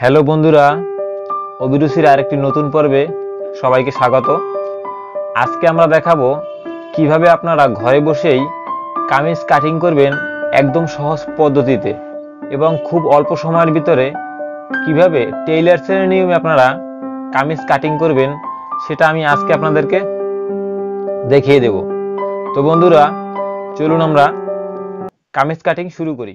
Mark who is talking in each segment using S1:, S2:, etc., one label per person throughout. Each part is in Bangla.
S1: হ্যালো বন্ধুরা, অভিরুচির আরেকটি নতুন পর্বে সবাইকে স্বাগত। আজকে আমরা দেখাবো কীভাবে আপনারা ঘরে বসেই কামিজ কাটিং করবেন একদম সহজ পদ্ধতিতে এবং খুব অল্প সময়ের ভিতরে কীভাবে টেইলার্সের নিয়মে আপনারা কামিজ কাটিং করবেন সেটা আমি আজকে আপনাদেরকে দেখিয়ে দেব। তো বন্ধুরা, চলুন আমরা কামিজ কাটিং শুরু করি।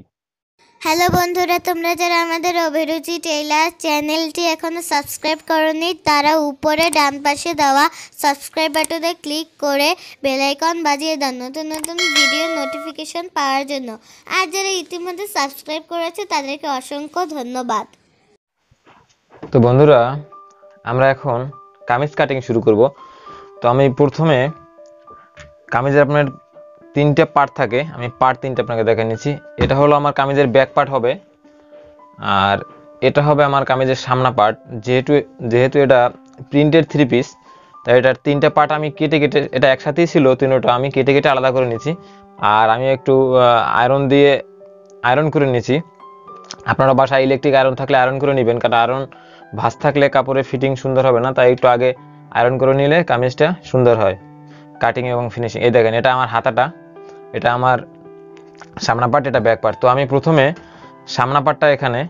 S2: হ্যালো বন্ধুরা, তোমরা যারা আমাদের অভিরুচি টেইলার চ্যানেলটি এখনও সাবস্ক্রাইব করনি, তারা উপরে ডান পাশে দেওয়া সাবস্ক্রাইব বাটনে ক্লিক করে বেল আইকন বাজিয়ে দাও, নতুন নতুন ভিডিও নোটিফিকেশন পাওয়ার জন্য। আর যারা ইতিমধ্যে সাবস্ক্রাইব করেছে, তাদেরকে অসংখ্য ধন্যবাদ।
S1: তো বন্ধুরা, আমরা এখন কামিজ কাটিং শুরু করব। তো আমি প্রথমে কামিজের আপনার তিনটে পার্ট থাকে। আমি পার্ট তিনটে আপনাকে দেখে নিচ্ছি। এটা হলো আমার কামিজের ব্যাক পার্ট হবে। আর এটা হবে আমার কামিজের সামনা পার্ট যেহেতু যেহেতু এটা প্রিন্টেড থ্রি পিস তাই এটার তিনটে পার্ট আমি কেটে কেটে, এটা একসাথেই ছিল, তিনটা আমি কেটে কেটে আলাদা করে নিচ্ছি। আর আমি একটু আয়রন দিয়ে আয়রন করে নিয়েছি আপনারা বাসায় ইলেকট্রিক আয়রন থাকলে আয়রন করে নেবেন, কারণ আয়রন ভাঁজ থাকলে কাপড়ের ফিটিং সুন্দর হবে না, তাই একটু আগে আয়রন করে নিলে কামিজটা সুন্দর হয়। কাটিং এবং ফিনিশিং এই দেখেন, এটা আমার হাতাটা। এটা আমার সামনা পার্ট এটা ব্যাক পার্ট তো আমি প্রথমে সামনা এখানে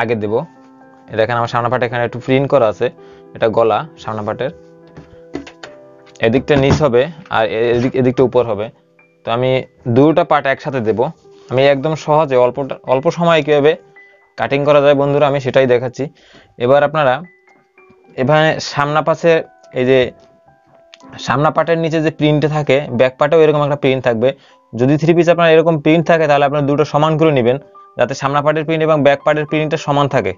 S1: আগে দেব। এখানে আমার সামনা এখানে একটু প্রিন্ট করা আছে। এটা গলা সামনা পার্টের এদিকটা নিচ হবে আর এদিক এদিকটা উপর হবে। তো আমি দুটো পার্ট একসাথে দেব। আমি একদম সহজে অল্প অল্প সময়ে কীভাবে কাটিং করা যায় বন্ধুরা, আমি সেটাই দেখাচ্ছি। এবার আপনারা এখানে সামনা পাশে এই যে সামনা পার্টের নিচে যে প্রিন্টে থাকে ব্যাক পার্টেও এরকম একটা প্রিন্ট থাকবে। যদি থ্রি পিস আপনার এরকম প্রিন্ট থাকে, তাহলে আপনার দুটো সমান করে নেবেন, যাতে সামনা পার্টের প্রিন্ট এবং ব্যাক পার্টের প্রিন্টটা সমান থাকে।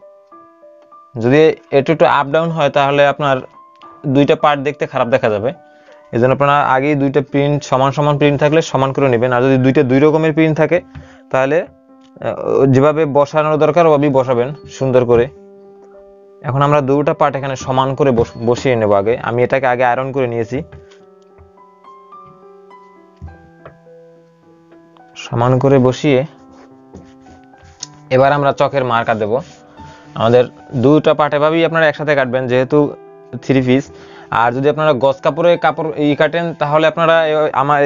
S1: যদি একটু একটু আপ ডাউন হয়, তাহলে আপনার দুইটা পার্ট দেখতে খারাপ দেখা যাবে। এই জন্য আপনারা আগেই দুইটা প্রিন্ট সমান সমান প্রিন্ট থাকলে সমান করে নেবেন। আর যদি দুইটা দুই রকমের প্রিন্ট থাকে, তাহলে যেভাবে বসানোর দরকার, ওভাবেই বসাবেন, সুন্দর করে। এখন আমরা দুটা পার্ট এখানে সমান করে বসিয়ে নেব আগে। আমি এটাকে আগে আয়রন করে নিয়েছি। সমান করে বসিয়ে এবার আমরা চকের মার্কা দেব। আমাদের দুটা পার্ট এভাবেই আপনারা একসাথে কাটবেন, যেহেতু থ্রি পিস আর যদি আপনারা গস কাপড়ে কাপড় ই কাটেন, তাহলে আপনারা আমার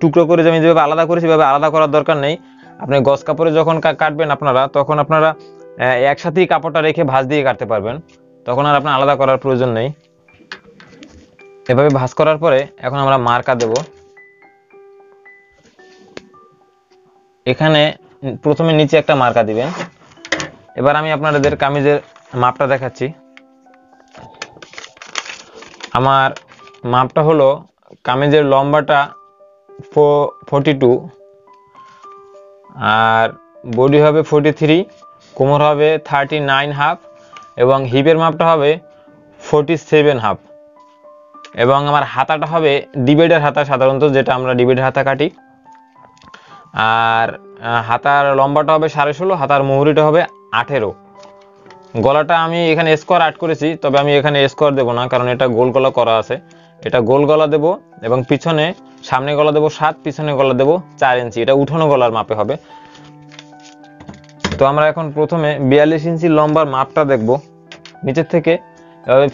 S1: টুকরো করে যে আমি যেভাবে আলাদা করেছি, সেভাবে আলাদা করার দরকার নেই। আপনি গস কাপড়ে যখন কাটবেন আপনারা, তখন আপনারা একসাথেই কাপড়টা রেখে ভাঁজ দিয়ে কাটতে পারবেন। তখন আর আপনার আলাদা করার প্রয়োজন নেই। এভাবে ভাঁজ করার পরে এখন আমরা মার্কা দেব। এখানে প্রথমে নিচে একটা মার্কা দিবেন। এবার আমি আপনাদের কামিজের মাপটা দেখাচ্ছি। আমার মাপটা হলো কামিজের লম্বাটা ফোরটি টু আর বডি হবে ফোরটি থ্রি কোমর হবে থার্টি নাইন হাফ এবং হিপের মাপটা হবে ফোরটি সেভেন হাফ এবং আমার হাতাটা হবে ডিবেডের হাতা সাধারণত, যেটা আমরা ডিবেডের হাতা কাটি। আর হাতার লম্বাটা হবে সাড়ে ষোলো, হাতার মুহুরিটা হবে আঠেরো। গলাটা আমি এখানে স্কোয়ার আট করেছি, তবে আমি এখানে স্কোয়ার দেবো না, কারণ এটা গোল গলা করা আছে। এটা গোল গলা দেব এবং পিছনে, সামনে গলা দেবো সাত, পিছনে গলা দেবো চার ইঞ্চি। এটা উঠানো গলার মাপে হবে। তো আমরা এখন প্রথমে বিয়াল্লিশ ইঞ্চি লম্বার মাপটা দেখব। নিচের থেকে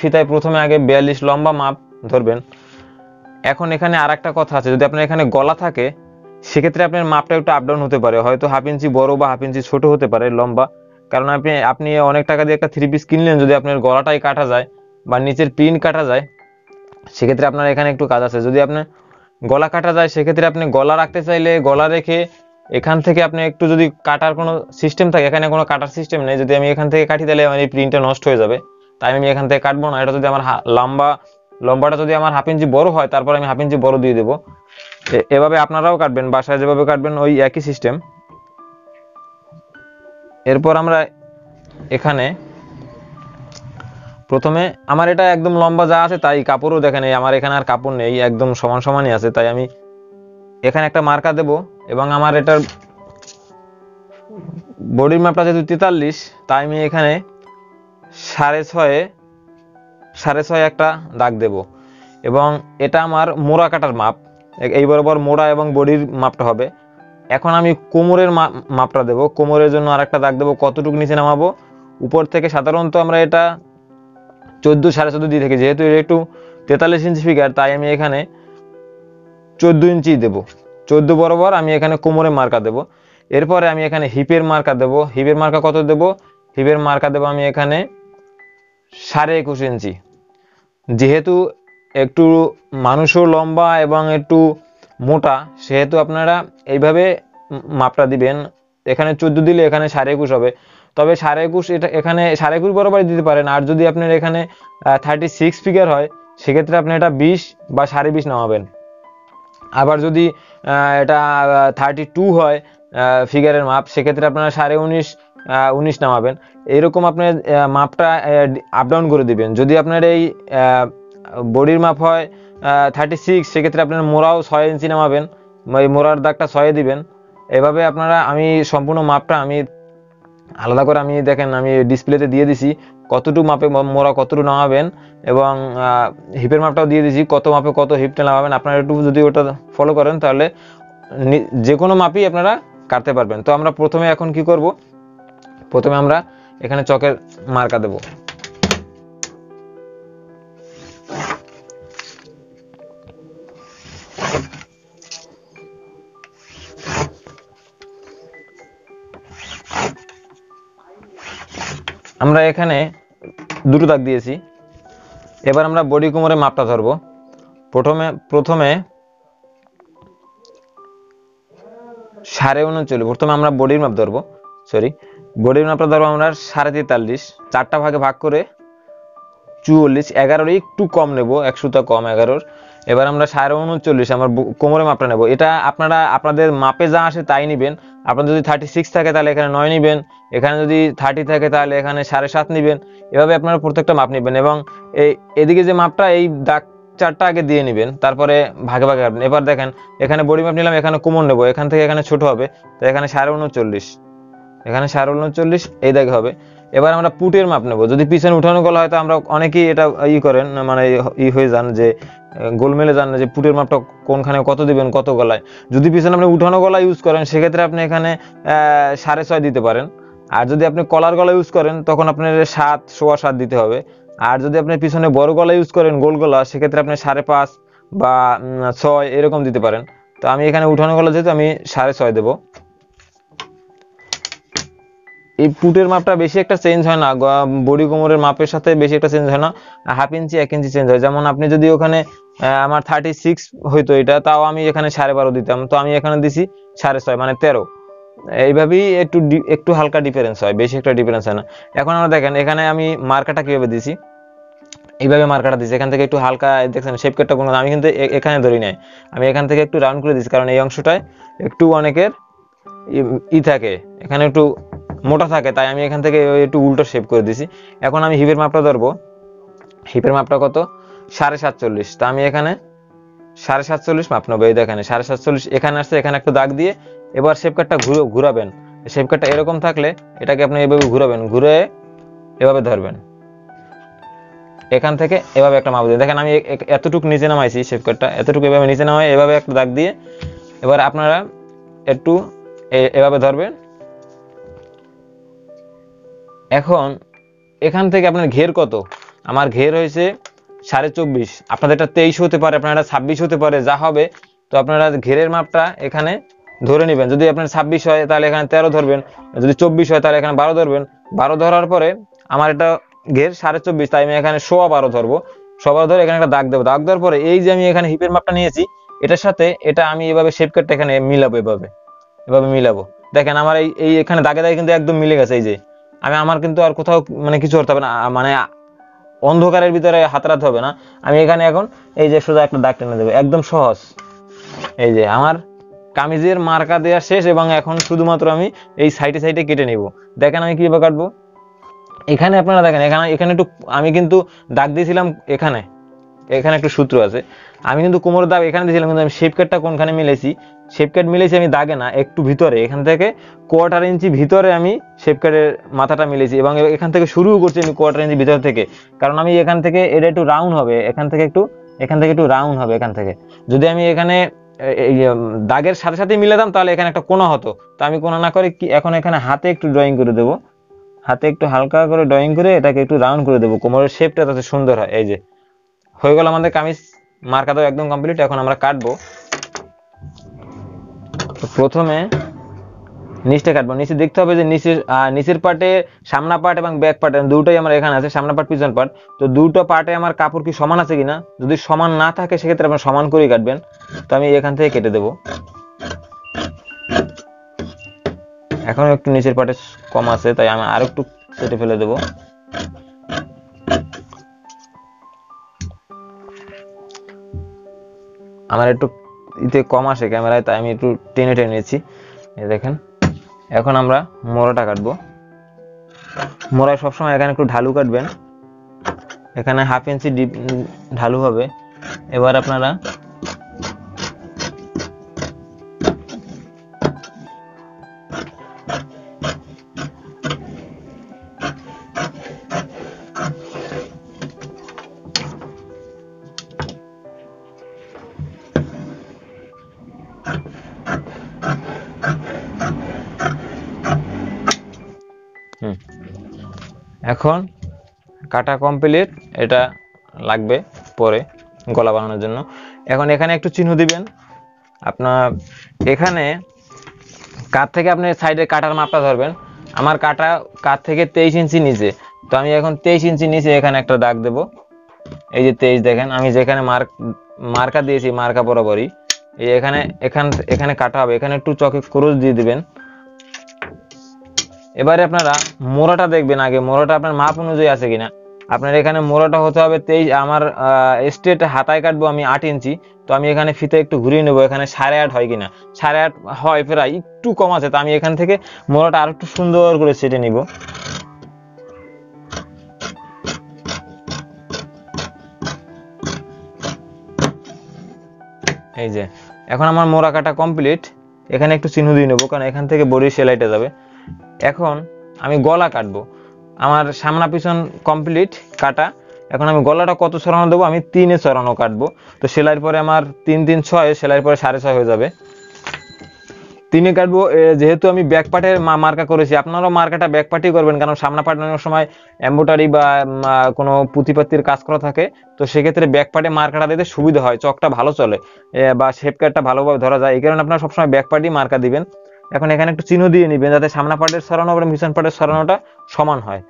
S1: ফিতায় প্রথমে আগে বিয়াল্লিশ লম্বা মাপ ধরবেন। এখন এখানে আর একটা কথা আছে, যদি আপনার এখানে গলা থাকে, সেক্ষেত্রে আপনার মাপটা একটু আপডাউন হতে পারে। হয়তো হাফ ইঞ্চি বড় বা হাফ ইঞ্চি ছোট হতে পারে লম্বা। কারণ আপনি আপনি অনেক টাকা দিয়ে একটা থ্রি পিস কিনলেন, যদি আপনার গলাটাই কাটা যায় বা নিচের প্রিন্ট কাটা যায়, সেক্ষেত্রে আপনার এখানে একটু কাজ আছে। যদি আপনার গলা কাটা যায়, সেক্ষেত্রে আপনি গলা রাখতে চাইলে গলা রেখে এখান থেকে আপনি একটু যদি কাটার কোনো সিস্টেম থাকে, এখানে কোনো কাটার সিস্টেম নেই, যদি আমি এখান থেকে কাটি তাহলে আমার এই প্রিন্টটা নষ্ট হয়ে যাবে। তাই আমি এখান থেকে কাটবো না, এটা যদি আমার লম্বা, লম্বাটা যদি আমার হাফ ইঞ্চি বড় হয়, তারপর আমি হাফ ইঞ্চি বড় দিয়ে দেবো। এভাবে আপনারাও কাটবেন, বাসায় যেভাবে কাটবেন, ওই একই সিস্টেম এরপর আমরা এখানে প্রথমে আমার এটা একদম লম্বা যা আছে তাই, কাপড়ও দেখেন আমার এখানে আর কাপড় নেই, একদম সমান সমানই আছে। তাই আমি এখানে একটা মার্কা দেব। এবং আমার এটার বডির মাপটা যেহেতু তেতাল্লিশ, তাই আমি এখানে সাড়ে ছয়ে, সাড়ে ছয় একটা দাগ দেব। এবং এটা আমার মোড়া কাটার মাপ এই বরাবর মোড়া এবং বডির মাপটা হবে। এখন আমি কোমরের মাপটা দেবো। কোমরের জন্য আরেকটা দাগ দেবো। কতটুকু নিচে নামাবো? উপর থেকে সাধারণত আমরা এটা চোদ্দ, সাড়ে চোদ্দ দিয়ে থাকি। যেহেতু এটা একটু তেতাল্লিশ ইঞ্চি ফিগার তাই আমি এখানে চোদ্দ ইঞ্চি দেবো। চোদ্দ বরাবর আমি এখানে কোমরে মার্কা দেবো। এরপরে আমি এখানে হিপের মার্কা দেবো। হিপের মার্কা কত দেবো? হিপের মার্কা দেবো আমি এখানে সাড়ে একুশ ইঞ্চি। যেহেতু একটু মানুষও লম্বা এবং একটু মোটা, সেহেতু আপনারা এইভাবে মাপটা দিবেন। এখানে চোদ্দ দিলে এখানে সাড়ে একুশ হবে। তবে সাড়ে একুশ এটা এখানে সাড়ে একুশ বরাবর দিতে পারেন। আর যদি আপনার এখানে থার্টি সিক্স ফিগার হয়, সেক্ষেত্রে আপনি এটা বিশ বা সাড়ে বিশ নামাবেন। আবার যদি এটা থার্টি টু হয় ফিগারের মাপ, সেক্ষেত্রে আপনারা সাড়ে উনিশ উনিশ নামাবেন। এরকম আপনার মাপটা আপ ডাউন করে দিবেন। যদি আপনার এই বডির মাপ হয় থার্টি সিক্স সেক্ষেত্রে আপনার মোড়াও ছয় ইঞ্চি নামাবেন। এই মোড়ার দাগটা ছয়ে দিবেন। এভাবে আপনারা, আমি সম্পূর্ণ মাপটা, আমি আলাদা করে আমি দেখেন, আমি ডিসপ্লেতে দিয়ে দিছি কতটুকু মাপে মোরা কতটুকু নামাবেন এবং হিপের মাপটাও দিয়ে দিছি কত মাপে কত হিপটা নামাবেন। আপনারা একটু যদি ওটা ফলো করেন তাহলে যে কোনো মাপই আপনারা কাটতে পারবেন। তো আমরা প্রথমে এখন কি করব? প্রথমে আমরা এখানে চকের মার্কা দেব। এখানে দুটো দাগ দিয়েছি। এবার আমরা বডি কোমরের মাপটা ধরবো। প্রথমে প্রথমে সাড়ে উনচল্লিশ, প্রথমে আমরা বডির মাপ ধরবো সরি বডির মাপটা ধরবো আমরা সাড়ে তেতাল্লিশ, চারটা ভাগে ভাগ করে চুয়াল্লিশ, এগারোর একটু কম নেব, একশোটা কম, এগারোর। এবার আমরা সাড়ে উনচল্লিশ, আমার কোমরে মাপটা নেব। এটা আপনারা, আপনাদের মাপে যা আসে তাই নেবেন। আপনার যদি থার্টি সিক্স থাকে তাহলে এখানে নয় নেবেন। এখানে যদি থার্টি থাকে তাহলে এখানে সাড়ে সাত নেবেন। এভাবে আপনারা প্রত্যেকটা মাপ নেবেন এবং এই এদিকে যে মাপটা, এই দাগ চারটা আগে দিয়ে নেবেন, তারপরে ভাগে ভাগে এবার দেখেন, এখানে বডি মাপ নিলাম, এখানে কোমর নেব। এখান থেকে এখানে ছোট হবে, তো এখানে সাড়ে উনচল্লিশ। এখানে সাড়ে উনচল্লিশ এই দাগে হবে। এবার আমরা পুটের মাপ নেব। যদি পিছনে উঠানো গলা হয় তো আমরা অনেকেই এটা ই করেন মানে ই হয়ে যান যে আহ, গোলমেলে যান যে পুটের মাপটা কোনখানে কত দিবেন কত গলায়। যদি পিছনে আপনি উঠানো গলা ইউজ করেন সেক্ষেত্রে আপনি এখানে সাড়ে ছয় দিতে পারেন। আর যদি আপনি কলার গলা ইউজ করেন তখন আপনার সাত সোয়া সাত দিতে হবে। আর যদি আপনি পিছনে বড় গলা ইউজ করেন গোল গলা সেক্ষেত্রে আপনি সাড়ে পাঁচ বা ছয় এরকম দিতে পারেন। তো আমি এখানে উঠানো গলা যেহেতু আমি সাড়ে ছয় দেবো। এই পুটের মাপটা বেশি একটা চেঞ্জ হয় না। বডি কোমরের মাপের সাথে বেশি একটা চেঞ্জ হয় না। হাফ ইঞ্চি, এক ইঞ্চি চেঞ্জ হয়। যেমন আপনি যদি ওখানে আমার থার্টি সিক্স হইতো এটা, তাও আমি এখানে সাড়ে বারো দিতাম। তো আমি এখানে দিছি সাড়ে ছয় মানে তেরো। এইভাবেই একটু একটু হালকা ডিফারেন্স হয়, বেশি একটা ডিফারেন্স হয় না। এখন আমরা দেখেন, এখানে আমি মার্কাটা কীভাবে দিছি? এইভাবে মার্কাটা দিছি। এখান থেকে একটু হালকা, দেখছেন শেপ কাটটা কোনো আমি কিন্তু এখানে ধরি নাই। আমি এখান থেকে একটু রাউন্ড করে দিছি, কারণ এই অংশটায় একটু অনেকের ই থাকে। এখানে একটু মোটা থাকে, তাই আমি এখান থেকে একটু উল্টো শেপ করে দিছি। এখন আমি হিপের মাপটা ধরবো। হিপের মাপটা কত? সাড়ে সাতচল্লিশ। তা আমি এখানে সাড়ে সাতচল্লিশ মাপ নেব, এই দেখেন, সাড়ে সাতচল্লিশ এখানে আসছে, এখানে একটা দাগ দিয়ে। এবার শেপ কাটটা ঘুরাবেন। শেপ কাটটা এরকম থাকলে এটাকে আপনি এভাবে ঘুরাবেন, ঘুরে এভাবে ধরবেন। এখান থেকে এভাবে একটা মাপ দিয়ে। দেখেন, আমি এতটুকু নিচে নামাইছি শেপ কাটটা এতটুকু এভাবে নিচে নামাই এভাবে একটা দাগ দিয়ে। এবার আপনারা একটু এভাবে ধরবেন। এখন এখান থেকে আপনার ঘের কত? আমার ঘের হয়েছে সাড়ে চব্বিশ। আপনাদের এটা তেইশ হতে পারে, আপনার এটা ছাব্বিশ হতে পারে, যা হবে। তো আপনারা ঘেরের মাপটা এখানে ধরে নেবেন। যদি আপনার ছাব্বিশ হয়, তাহলে এখানে তেরো ধরবেন। যদি চব্বিশ হয়, তাহলে এখানে বারো ধরবেন। বারো ধরার পরে আমার এটা ঘের সাড়ে চব্বিশ, তাই আমি এখানে সোয়া বারো ধরবো। সোয়া বারো ধরে এখানে একটা দাগ দেবো। দাগ দেওয়ার পরে এই যে আমি এখানে হিপের মাপটা নিয়েছি, এটার সাথে এটা আমি এভাবে শেপ কাটটা এখানে মিলাবো এভাবে। এভাবে মিলাবো। দেখেন আমার এই এই এখানে দাগে দাগে কিন্তু একদম মিলে গেছে, এই যে। আমি আমার কিন্তু আর কোথাও মানে কিছু করতে হবে না মানে অন্ধকারের ভিতরে হাতড়াতে হবে না। আমি এখানে এখন এই যে সোজা একটা দাগ টেনে দেবো, একদম সহজ। এই যে আমার কামিজের মার্কা দেওয়া শেষ এবং এখন শুধুমাত্র আমি এই সাইডে সাইডে কেটে নিব। দেখেন আমি কীভাবে কাটবো। এখানে আপনারা দেখেন, এখানে এখানে একটু আমি কিন্তু দাগ দিয়েছিলাম এখানে। এখানে একটু সূত্র আছে। আমি কিন্তু কোমরের দাগ এখানে দিয়েছিলাম, কিন্তু আমি শেপ কাটটা কোনখানে মিলেছি শেপ কাট মিলেছি আমি দাগে না, একটু ভিতরে। এখান থেকে কোয়ার্টার ইঞ্চি ভিতরে আমি শেপ কাটের মাথাটা মিলেছি এবং এখান থেকে শুরু করছি আমি কোয়ার্টার ইঞ্চি ভিতর থেকে। কারণ আমি এখান থেকে, এটা একটু রাউন্ড হবে, এখান থেকে একটু, এখান থেকে একটু রাউন্ড হবে এখান থেকে। যদি আমি এখানে দাগের সাথে সাথে মিলাতাম, তাহলে এখানে একটা কোণা হতো। তো আমি কোণা না করে কি এখন এখানে হাতে একটু ড্রয়িং করে দেবো। হাতে একটু হালকা করে ড্রয়িং করে এটাকে একটু রাউন্ড করে দেবো। কোমরের শেপটা তাতে সুন্দর হয়, এই যে। হয়ে গেল আমাদের কামিজ, মার্কা দাও একদম কমপ্লিট এখন আমরা কাটবো। প্রথমে নিচটা কাটবো। নিচে দেখতে হবে যে নিচের নিচের পার্টে সামনা পার্ট এবং ব্যাক পার্ট দুটোই আমার এখানে আছে, সামনা পার্ট পিছন পার্ট তো দুটো পার্টে আমার কাপড় কি সমান আছে কিনা? যদি সমান না থাকে, সেক্ষেত্রে আপনার সমান করেই কাটবেন। তো আমি এখান থেকে কেটে দেবো। এখন একটু নিচের পার্টে কম আছে, তাই আমি আর একটু কেটে ফেলে দেবো। আমার একটু ইতে কম আসে ক্যামেরায়, তাই আমি একটু টেনে টেনে নিয়েছি। এই দেখেন, এখন আমরা মোড়াটা কাটবো। মোড়ায় সবসময় এখানে একটু ঢালু কাটবেন। এখানে হাফ ইঞ্চি ডিপ ঢালু হবে। এবার আপনারা এখন কাটা কমপ্লিট এটা লাগবে পরে গলা বানানোর জন্য। এখন এখানে একটু চিহ্ন দিবেন। আপনার এখানে কাঠ থেকে আপনি সাইডে কাটার মাপটা ধরবেন। আমার কাটা কাঠ থেকে তেইশ ইঞ্চি নিচে। তো আমি এখন তেইশ ইঞ্চি নিচে এখানে একটা দাগ দেব। এই যে তেইশ দেখেন, আমি যেখানে মার্ক, মার্কা দিয়েছি, মার্কা বরাবরই। এই এখানে, এখান, এখানে কাটা হবে। এখানে একটু চকে ক্রোজ দিয়ে দিবেন। এবারে আপনারা মোড়াটা দেখবেন আগে, মোড়াটা আপনার মাপ অনুযায়ী আছে কিনা। আপনার এখানে মোড়াটা হতে হবে তেইশ, আমার স্টেট হাতায় কাটবো আমি আট ইঞ্চি, তো আমি এখানে ফিতে একটু ঘুরিয়ে নেব, এখানে সাড়ে আট হয় কিনা। সাড়ে আট হয় প্রায়, একটু কম আছে, তো আমি এখান থেকে মোড়াটা আর একটু সুন্দর করে সেটে নিব। এই যে, এখন আমার মোড়া কাটা কমপ্লিট এখানে একটু চিহ্ন দিয়ে নেব, কারণ এখান থেকে বড়ি সেলাইটা যাবে। এখন আমি গলা কাটবো। আমার সামনা পিছন কমপ্লিট কাটা। এখন আমি গলাটা কত সরানো দেবো? আমি তিনে সরানো কাটবো। তো সেলাইয়ের পরে আমার তিন তিন, ছয়, সেলাইয়ের পরে সাড়ে ছয় হয়ে যাবে। তিনে কাটবো যেহেতু আমি ব্যাক পার্টের মার্কা করেছি, আপনারাও মার্কাটা ব্যাক পার্টই করবেন, কারণ সামনা পার্ট অনেক সময় এম্বোটারি বা কোনো পুঁতিপাতির কাজ করা থাকে। তো সেক্ষেত্রে ব্যাক পার্টে মার্কাটা দিতে সুবিধা হয়, চকটা ভালো চলে বা শেপ কাটটা ভালোভাবে ধরা যায়। এই কারণে আপনারা সবসময় ব্যাক পার্টই মার্কা দিবেন। এখন এখানে একটু চিহ্ন দিয়ে নিবেন যাতে সামনা পার্টের সরানো এবং পিছন পার্টের সরানোটা সমান হয়।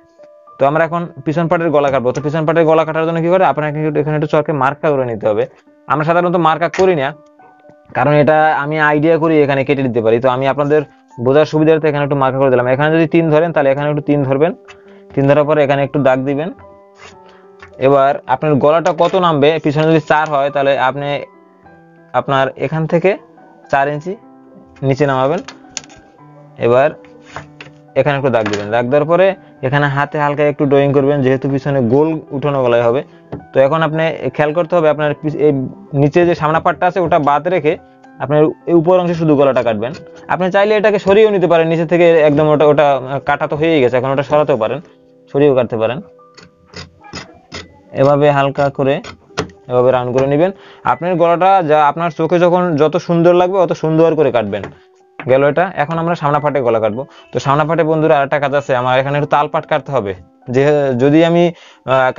S1: তো আমরা এখন পিছন পার্টের গলা কাটবো। তো পিছন পার্টের গলা কাটার জন্য কি করে? আপনাকে এখানে একটু চরকে মার্কা করে নিতে হবে। আমরা সাধারণত মার্কা করি না, কারণ এটা আমি আইডিয়া করি এখানে কেটে দিতে পারি। তো আমি আপনাদের বোঝার সুবিধার্থে এখানে একটু মার্কা করে দিলাম। এখানে যদি তিন ধরেন, তাহলে এখানে একটু তিন ধরবেন। তিন ধরার পরে এখানে একটু দাগ দিবেন। এবার আপনার গলাটা কত নামবে? পিছনে যদি চার হয়, তাহলে আপনি আপনার এখান থেকে চার ইঞ্চি নিচে নামাবেন। এবার এখানে একটু দাগ দিবেন। দাগ দেওয়ার পরে এখানে হাতে হালকা একটু ড্রয়িং করবেন, যেহেতু পিছনে গোল উঠানো গলায় হবে। তো এখন আপনি খেয়াল করতে হবে আপনার এই নিচে যে সামনা পাটটা আছে, ওটা বাদ রেখে আপনার এই উপর অংশে শুধু গলাটা কাটবেন। আপনি চাইলে এটাকে সরিয়েও নিতে পারেন, নিচে থেকে একদম ওটা ওটা কাটা তো হয়েই গেছে, এখন ওটা সরাতেও পারেন, সরিয়েও কাটতে পারেন। এভাবে হালকা করে এভাবে রাউন্ড করে নেবেন। আপনার গলাটা যা আপনার চোখে যখন যত সুন্দর লাগবে, অত সুন্দর করে কাটবেন। গেল এটা। এখন আমরা সামনা পাটে গলা কাটবো। তো সামনা পাটে বন্ধুরা আরেকটা কাজ আছে, আমার এখানে একটু তাল পাট কাটতে হবে। যে যদি আমি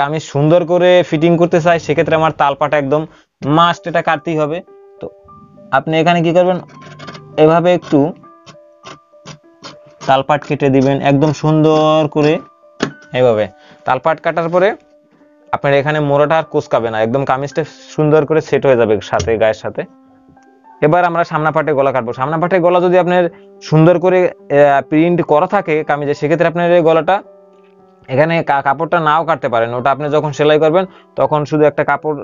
S1: কামিজ সুন্দর করে ফিটিং করতে চাই, সেক্ষেত্রে আমার তাল পাট একদম মাস্ট এটা কাটতেই হবে। তো আপনি এখানে কি করবেন? এভাবে একটু তালপাট কেটে দিবেন, একদম সুন্দর করে। এইভাবে তালপাট কাটার পরে আপনার এখানে মোড়াটা আর কোচকাবে না, একদম কামিজটা সুন্দর করে সেট হয়ে যাবে সাথে, গায়ের সাথে। এবার আমরা সামনা পাটে গলা কাটবো। সামনা পাটে গলা যদি আপনার সুন্দর করে প্রিন্ট করা থাকে কামিজে, সেক্ষেত্রে আপনার এই গলাটা এখানে কাপড়টা নাও কাটতে পারেন। ওটা আপনি যখন সেলাই করবেন, তখন শুধু একটা কাপড়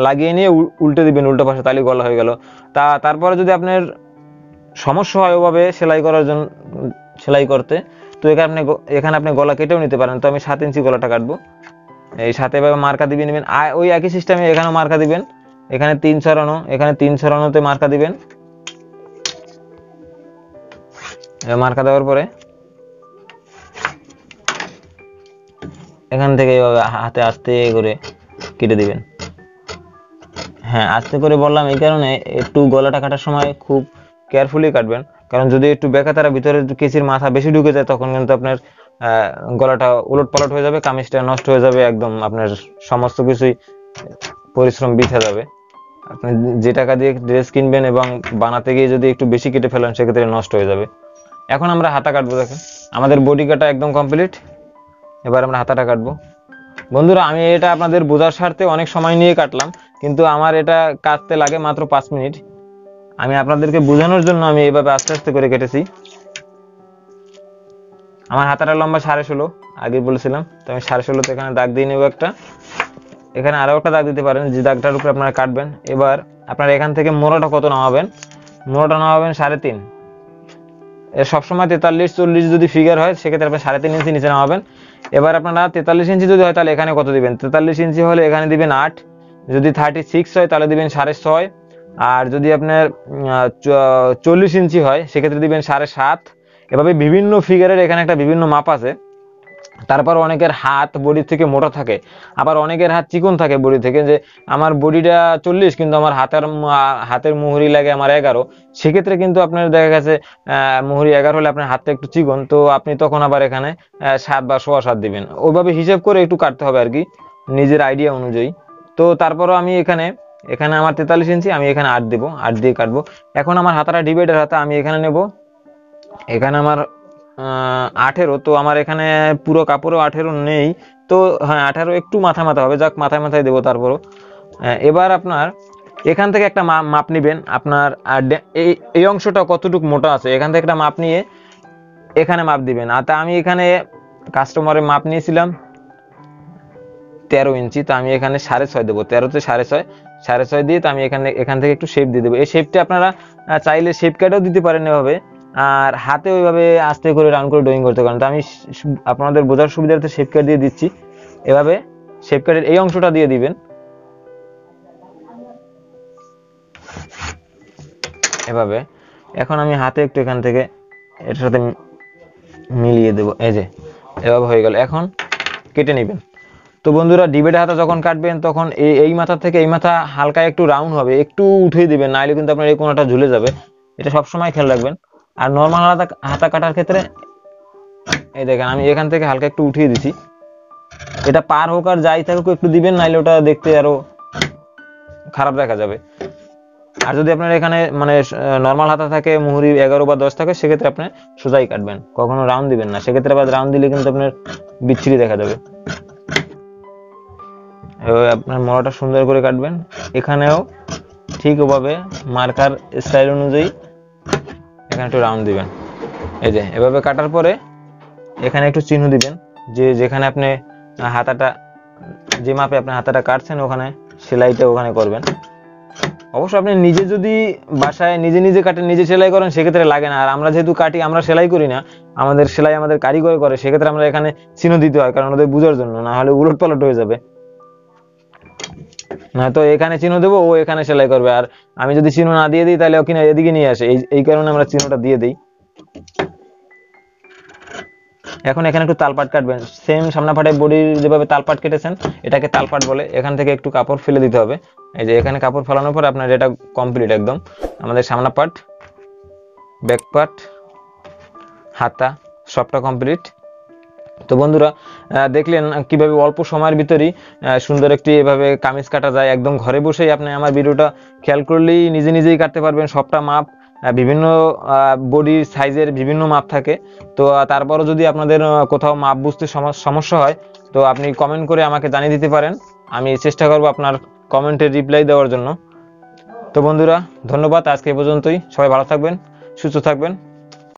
S1: লাগিয়ে নিয়ে উল- উল্টে দিবেন, উল্টো পাশে তাহলে গলা হয়ে গেল। তা, তারপরে যদি আপনার সমস্যা হয় ওভাবে সেলাই করার জন্য, সেলাই করতে, তো এখানে আপনি এখানে আপনি গলা কেটেও নিতে পারেন। তো আমি সাত ইঞ্চি গলাটা কাটবো। এই সাথে এভাবে মার্কা দিয়ে নেবেন। ওই একই সিস্টেমে এখানেও মার্কা দিবেন। এখানে তিন ছড়ানো এখানে তিন সরানোতে মার্কা দিবেন। মার্কা দেওয়ার পরে এখান থেকে এইভাবে হাতে আস্তে করে কেটে দিবেন। হ্যাঁ আস্তে করে বললাম এই কারণে একটু গলাটা কাটার সময় খুব কেয়ারফুলি কাটবেন। কারণ যদি একটু বেঁকা তারা ভিতরে কেসির মাথা বেশি ঢুকে যায়, তখন কিন্তু আপনার গলাটা উলট পালট হয়ে যাবে, কামিজটা নষ্ট হয়ে যাবে, একদম আপনার সমস্ত কিছুই পরিশ্রম বৃথা যাবে। আপনি যে টাকা দিয়ে ড্রেস কিনবেন এবং বানাতে গিয়ে যদি একটু বেশি কেটে ফেলেন, সেক্ষেত্রে নষ্ট হয়ে যাবে। এখন আমরা হাতা কাটবো, দেখেন। আমাদের বডি কাটা একদম কমপ্লিট এবার আমরা হাতাটা কাটবো। বন্ধুরা, আমি এটা আপনাদের বোঝার স্বার্থে অনেক সময় নিয়ে কাটলাম, কিন্তু আমার এটা কাটতে লাগে মাত্র পাঁচ মিনিট। আমি আপনাদেরকে বোঝানোর জন্য আমি এইভাবে আস্তে আস্তে করে কেটেছি। আমার হাতাটা লম্বা সাড়ে ষোলো আগে বলেছিলাম। তো আমি সাড়ে ষোলোতে এখানে দাগ দিয়ে নেব একটা। এখানে আরও একটা দাগ দিতে পারেন, যে দাগটার উপরে আপনারা কাটবেন। এবার আপনারা এখান থেকে মোড়াটা কত নামাবেন? মোড়াটা নামাবেন সাড়ে তিন। সবসময় তেতাল্লিশ, চল্লিশ যদি ফিগার হয়, সেক্ষেত্রে আপনি সাড়ে তিন ইঞ্চি নিচে নামাবেন। এবার আপনারা তেতাল্লিশ ইঞ্চি যদি হয়, তাহলে এখানে কত দিবেন? তেতাল্লিশ ইঞ্চি হলে এখানে দিবেন আট। যদি থার্টি সিক্স হয়, তাহলে দিবেন সাড়ে ছয়। আর যদি আপনার চল্লিশ ইঞ্চি হয়, সেক্ষেত্রে দিবেন সাড়ে সাত। এভাবে বিভিন্ন ফিগারের এখানে একটা বিভিন্ন মাপ আছে। তারপর অনেকের হাত বডি থেকে মোটা থাকে, আবার অনেকের হাত চিকন থাকে বডি থেকে, যে আমার বডিটা চল্লিশ কিন্তু আমার হাতের হাতের মুহুরি লাগে আমার এগারো, সেক্ষেত্রে কিন্তু আপনার দেখা গেছে মুহুরি এগারো হলে আপনার হাতটা একটু চিকন, তো আপনি তখন আবার এখানে সাত বা সোয়া সাত দিবেন। ওইভাবে হিসেব করে একটু কাটতে হবে আর কি, নিজের আইডিয়া অনুযায়ী। তো তারপরও আমি এখানে এখানে আমার তেতাল্লিশ ইঞ্চি, আমি এখানে আট দেবো, আট দিয়ে কাটবো। এখন আমার হাতাটা ডিভাইডার হাতা, আমি এখানে নেব। এখানে আমার আঠেরো, তো আমার এখানে পুরো কাপড়ও আঠেরো নেই। তো হ্যাঁ আঠেরো একটু মাথা মাথা হবে, যাক, মাথায় মাথায় দেবো তারপরও। এবার আপনার, এখান থেকে একটা মাপ নেবেন। আপনার এই অংশটা কতটুকু মোটা আছে? এখান থেকে একটা মাপ নিয়ে এখানে মাপ দিবেন। আর তা আমি এখানে কাস্টমারের মাপ নিয়েছিলাম তেরো ইঞ্চি, তো আমি এখানে সাড়ে ছয় দেবো। তেরোতে সাড়ে ছয় সাড়ে ছয় দিয়ে তো আমি এখানে, এখান থেকে একটু শেপ দিয়ে দেবো। এই শেপটা আপনারা চাইলে শেপ কাটেও দিতে পারেন এভাবে। আর হাতে ওইভাবে আস্তে করে রাউন্ড করে ড্রয়িং করতে পারেন। তো আমি আপনাদের বোঝার সুবিধার্থে শেপ কাট দিয়ে দিচ্ছি। এভাবে শেপ কাটের এই অংশটা দিয়ে দিবেন। এভাবে। এখন আমি হাতে একটু এখান থেকে এর সাথে মিলিয়ে দেবো। এই যে, এভাবে হয়ে গেল। এখন কেটে নেবেন। তো বন্ধুরা ডিবেটে হাতা যখন কাটবেন, তখন এই এই মাথা থেকে এই মাথা হালকা একটু রাউন্ড হবে। একটু উঠিয়ে দিবেন, নাহলে কিন্তু আপনার এই কোনাটা ঝুলে যাবে। এটা সবসময় খেয়াল রাখবেন। আর নর্মাল হাতা হাতা কাটার ক্ষেত্রে, এই দেখেন, আমি এখান থেকে হালকা একটু উঠিয়ে দিছি। এটা পার হোক আর যাই থাকুক, একটু দিবেন, নাইলে ওটা দেখতে আরও খারাপ দেখা যাবে। আর যদি আপনার এখানে মানে নর্মাল হাতা থাকে, মুহুরি এগারো বা দশ থাকে, সেক্ষেত্রে আপনি সোজাই কাটবেন। কখনো রাউন্ড দিবেন না। সেক্ষেত্রে আবার রাউন্ড দিলে কিন্তু আপনার বিচ্ছিরি দেখা যাবে। আপনার মরাটা সুন্দর করে কাটবেন। এখানেও ঠিক ওভাবে মার্কার স্টাইল অনুযায়ী এখানে একটু রাউন্ড দিবেন। এই যে, এভাবে কাটার পরে এখানে একটু চিহ্ন দিবেন যে যেখানে আপনি হাতাটা, যে মাপে আপনি হাতাটা কাটছেন ওখানে, সেলাইটা ওখানে করবেন। অবশ্য আপনি নিজে যদি বাসায় নিজে নিজে কাটেন, নিজে সেলাই করেন, সেক্ষেত্রে লাগে না। আর আমরা যেহেতু কাটি, আমরা সেলাই করি না, আমাদের সেলাই আমাদের কারিগর করে, সেক্ষেত্রে আমরা এখানে চিহ্ন দিতে হয়, কারণ ওদের বোঝার জন্য, না হলে উলট পালট হয়ে যাবে। না তো এখানে চিহ্ন দেবো, ও এখানে সেলাই করবে। আর আমি যদি চিহ্ন না দিয়ে দিই, তাহলে ও কিনা এদিকে নিয়ে আসে। এই কারণে আমরা চিহ্নটা দিয়ে দিই। এখন এখানে একটু তালপাট কাটবেন। সেম সামনা ফাটে বডির যেভাবে তালপাট কেটেছেন, এটাকে তালপাট বলে। এখান থেকে একটু কাপড় ফেলে দিতে হবে। এই যে এখানে কাপড় ফেলানোর পর আপনার এটা কমপ্লিট একদম। আমাদের সামনা পাট ব্যাক পাট হাতা, সবটা কমপ্লিট তো বন্ধুরা দেখলেন কীভাবে অল্প সময়ের ভিতরেই সুন্দর একটি এভাবে কামিজ কাটা যায় একদম ঘরে বসেই। আপনি আমার ভিডিওটা খেয়াল করলেই নিজে নিজেই কাটতে পারবেন। সবটা মাপ বিভিন্ন বডির সাইজের বিভিন্ন মাপ থাকে। তো তারপরও যদি আপনাদের কোথাও মাপ বুঝতে সমস্যা হয়, তো আপনি কমেন্ট করে আমাকে জানিয়ে দিতে পারেন। আমি চেষ্টা করব আপনার কমেন্টের রিপ্লাই দেওয়ার জন্য। তো বন্ধুরা, ধন্যবাদ। আজকে পর্যন্তই। সবাই ভালো থাকবেন, সুস্থ থাকবেন।